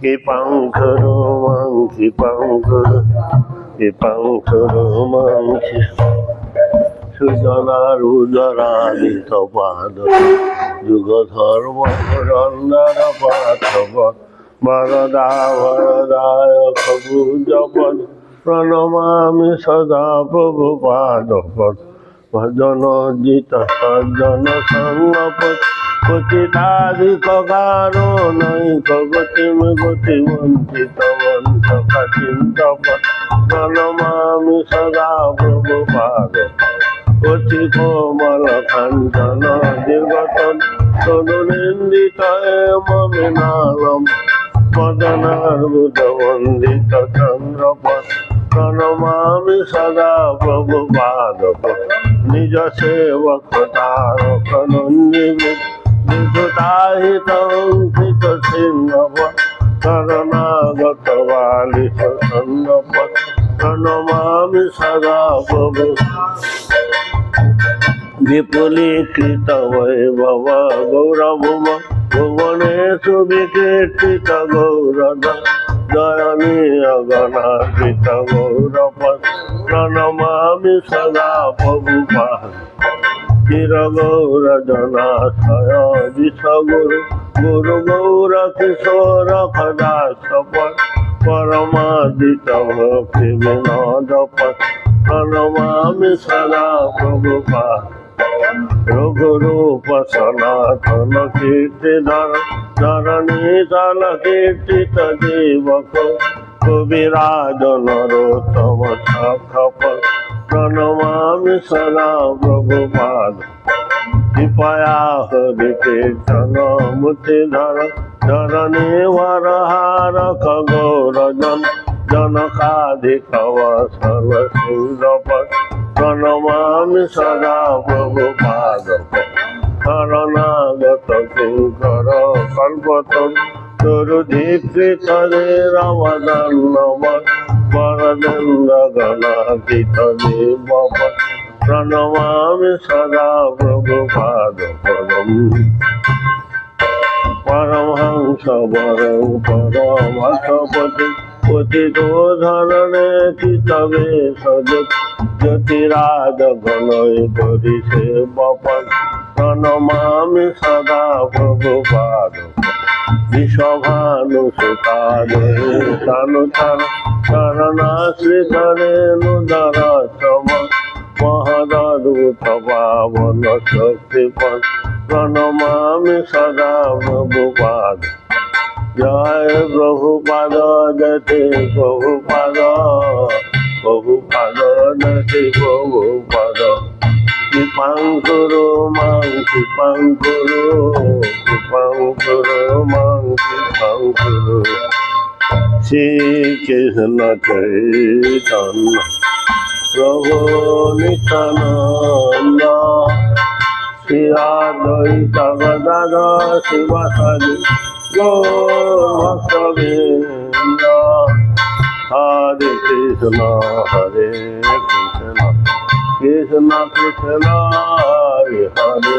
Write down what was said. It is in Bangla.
কৃপাং করো মাং কৃপাং করো কৃপাং করো মাং সুজনার উদরাদিত পাদ যুগ ধর্ম রন্দর পাথব বরদা বরদায় প্রভু প্রণমামি সদা প্রভু পাদপদ। ভজন জিত সজ্জন সঙ্গপদ কুচিতাধিক কারও নৈক গতিম গতি বঞ্চিত বঞ্চ চিন্তপদ প্রণমামি সদা প্রভু পাদপদ অতি কোমল কাঞ্চন দীর্ঘতন। তনুনিন্দিত মমিনালম মদনার্বুদ বন্দিত চন্দ্রপদ। প্রণমামি সদা প্রভু পাদপ নিজ সেবক তারক নন্দিত বিদ্যুতাহিত অঙ্কিত সিংহপ শরণাগত বালিশ চন্দ্রপদ প্রণমামি সদা প্রভু। বিপুলীকৃত বৈভব গৌরভুম, ভুবনেশু বিকীর্তিত গৌরদ দয়নীয় গণাকৃত গৌরব প্রণমামি সদা প্রভুপাদ চির গৌর জনাশয় বিশ্বগুরু গুরু গৌর কিশোর পরমাদিত ভক্তি বিনোদ প্রণমামি সদা প্রভুপাদ রঘুরূপ সনাতন কীর্তিধর ধরণী তল কীর্তিত জীবক কবিরাজ নরোত্তম প্রণমামি সদা প্রভুপাদ কৃপয়া হরি কীর্তন মুতিধর ধরণী বরহার খগৌরজন জনকাধিক সর্বসুরপদ প্রণমামি সদা প্রভুপাদ শরণাগত কিঙ্কর কল্পতম তরুধীকৃত রবদন্নব দেব প্রণমামি সদা প্রভুপাদ পদম পরমহংস বরং পরমথপতি পতিত ধরণে কিতবে সজত। জ্যোতিরাজ গণয় করিছে বপন। প্রণমামি সদা প্রভুপাদ। বিষভানু সুতারে তানুতার শরণাশ্রিত রেণুদর সম মহদূত পাবন শক্তিপদ প্রণমামি সদা প্রভুপাদ জয় প্রভুপাদ জতে প্রভুপাদ প্রভুপাদ জতে প্রভুপাদ। কৃপাং করো মাং কৃপাং করো কৃপাং করো করো শ্রীকৃষ্ণ চৈতন্য প্রভু নিত্যানন্দ শ্রী আদ্বৈত গদাধর শিবাসাদি গৌরভক্তবৃন্দ হরে কৃষ্ণ হরে কৃষ্ণ কৃষ্ণ কৃষ্ণ হরে হরে